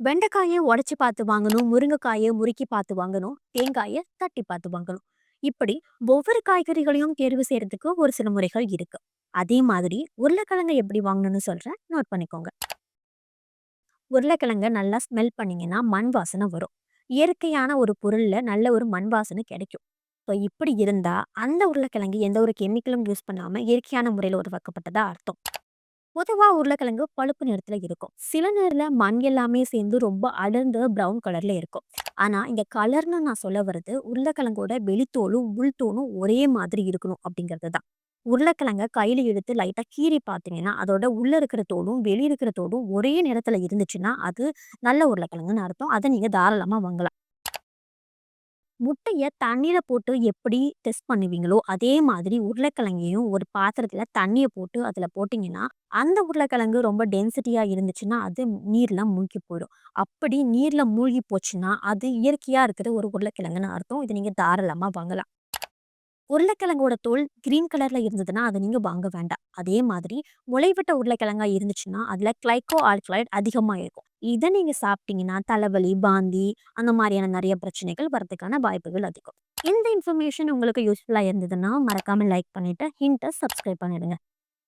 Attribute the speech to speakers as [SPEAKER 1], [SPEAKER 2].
[SPEAKER 1] வெண்டைக்காயை உடச்சி பார்த்து வாங்கணும், முருங்கைக்காயை முறுக்கி பார்த்து வாங்கணும், தேங்காயை தட்டி பார்த்து வாங்கணும். இப்படி ஒவ்வொரு காய்கறிகளையும் தேர்வு செய்யறதுக்கு ஒரு சில முறைகள் இருக்கு. அதே மாதிரி உருளைக்கிழங்க எப்படி வாங்கணும்னு சொல்றேன். நோட் பண்ணிக்கோங்க. உருளைக்கிழங்க நல்லா ஸ்மெல் பண்ணீங்கன்னா மண் வாசனை வரும். இயற்கையான ஒரு பொருளில் நல்ல ஒரு மண் வாசனை கிடைக்கும். ஸோ இப்படி இருந்தால் அந்த உருளைக்கிழங்கு எந்த ஒரு கெமிக்கலும் யூஸ் பண்ணாமல் இயற்கையான முறையில் உருவாக்கப்பட்டதா அர்த்தம். பொதுவாக உருளைக்கிழங்கு பழுப்பு நேரத்தில் இருக்கும். சில நேரத்தில் மண் எல்லாமே சேர்ந்து ரொம்ப அடர்ந்த ப்ரௌன் கலரில் இருக்கும். ஆனால் இந்த கலர்னு நான் சொல்ல வர்றது உருளைக்கிழங்கோட வெளித்தோலும், உள்தோலும் ஒரே மாதிரி இருக்கணும் அப்படிங்கிறது தான். உருளைக்கிழங்க கையில் எடுத்து லைட்டாக கீறி பார்த்தீங்கன்னா, அதோட உள்ளே இருக்கிற தோலும், வெளியே இருக்கிற தோலும் ஒரே நேரத்தில் இருந்துச்சுன்னா, அது நல்ல உருளைக்கிழங்குன்னு அர்த்தம். அதை நீங்கள் தாராளமாக வாங்கலாம். முட்டையை தண்ணியில் போட்டு எப்படி டெஸ்ட் பண்ணுவீங்களோ, அதே மாதிரி உருளைக்கிழங்கையும் ஒரு பாத்திரத்தில் தண்ணியை போட்டு அதில் போட்டிங்கன்னா அந்த உருளைக்கிழங்கு ரொம்ப டென்சிட்டியாக இருந்துச்சுன்னா, அது நீரில் மூழ்கி போயிடும். அப்படி நீரில் மூழ்கி போச்சுன்னா, அது இயற்கையாக இருக்கிற ஒரு உருளைக்கிழங்குன்னு அர்த்தம். இதை நீங்கள் தாராளமாக வாங்கலாம். உருளைக்கிழங்கோட தோல் கிரீன் கலரில் இருந்ததுன்னா, அதை நீங்கள் வாங்க வேண்டாம். அதே மாதிரி முளைவிட்ட உருளைக்கிழங்காக இருந்துச்சுன்னா, அதில் கிளைக்கோ ஆல்கலாய்டு அதிகமாக இருக்கும். இதை நீங்கள் சாப்பிட்டீங்கன்னா, தலைவலி, பாந்தி அந்த மாதிரியான நிறைய பிரச்சனைகள் வரதுக்கான வாய்ப்புகள் அதிகம். இந்த இன்ஃபர்மேஷன் உங்களுக்கு யூஸ்ஃபுல்லாக இருந்ததுன்னா, மறக்காமல் லைக் பண்ணிவிட்டு ஹிண்ட்டை சப்ஸ்கிரைப் பண்ணிடுங்க.